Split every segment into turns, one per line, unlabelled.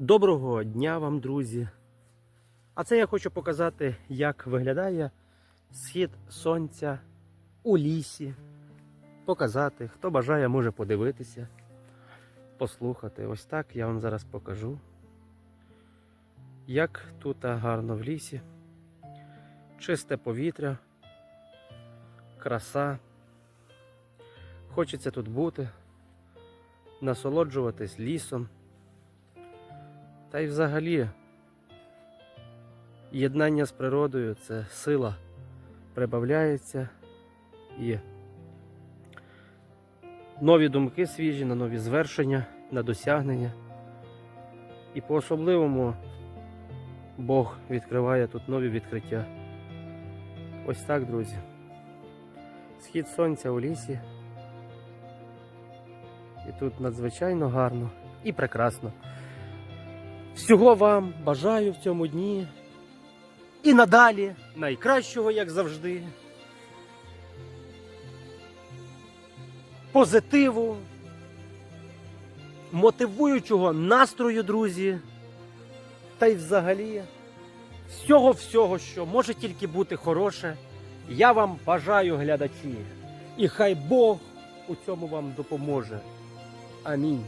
Доброго дня вам, друзі! А це я хочу показати, як виглядає схід сонця у лісі. Показати, хто бажає, може подивитися, послухати. Ось так я вам зараз покажу, як тут гарно в лісі, чисте повітря, краса. Хочеться тут бути, насолоджуватись лісом. Та й взагалі єднання з природою це сила прибавляється і нові думки свіжі, на нові звершення, на досягнення. І по-особливому Бог відкриває тут нові відкриття. Ось так, друзі. Схід сонця у лісі. І тут надзвичайно гарно і прекрасно. Всього вам бажаю в цьому дні. І надалі найкращого, як завжди. Позитиву, мотивуючого настрою, друзі. Та й взагалі всього-всього, що може тільки бути хороше. Я вам бажаю, глядачі. І хай Бог у цьому вам допоможе. Амінь.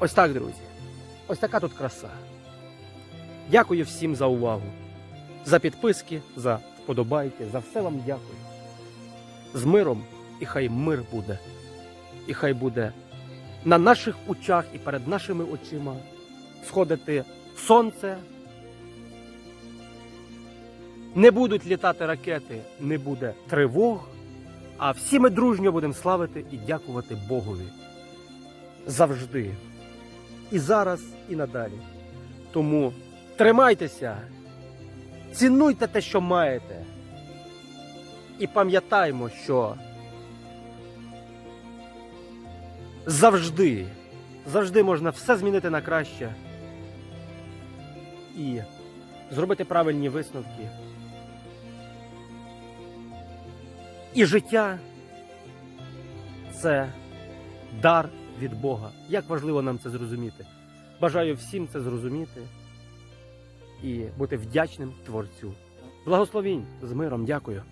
Ось так, друзі. Ось така тут краса. Дякую всім за увагу, за підписки, за вподобайки, за все вам дякую. З миром і хай мир буде. І хай буде на наших очах і перед нашими очима сходити сонце. Не будуть літати ракети, не буде тривог. А всі ми дружньо будемо славити і дякувати Богові завжди. І зараз, і надалі. Тому тримайтеся, цінуйте те, що маєте. І пам'ятаймо, що завжди, завжди можна все змінити на краще і зробити правильні висновки. І життя це дар від Бога. Як важливо нам це зрозуміти. Бажаю всім це зрозуміти і бути вдячним Творцю. Благословінь з миром, дякую.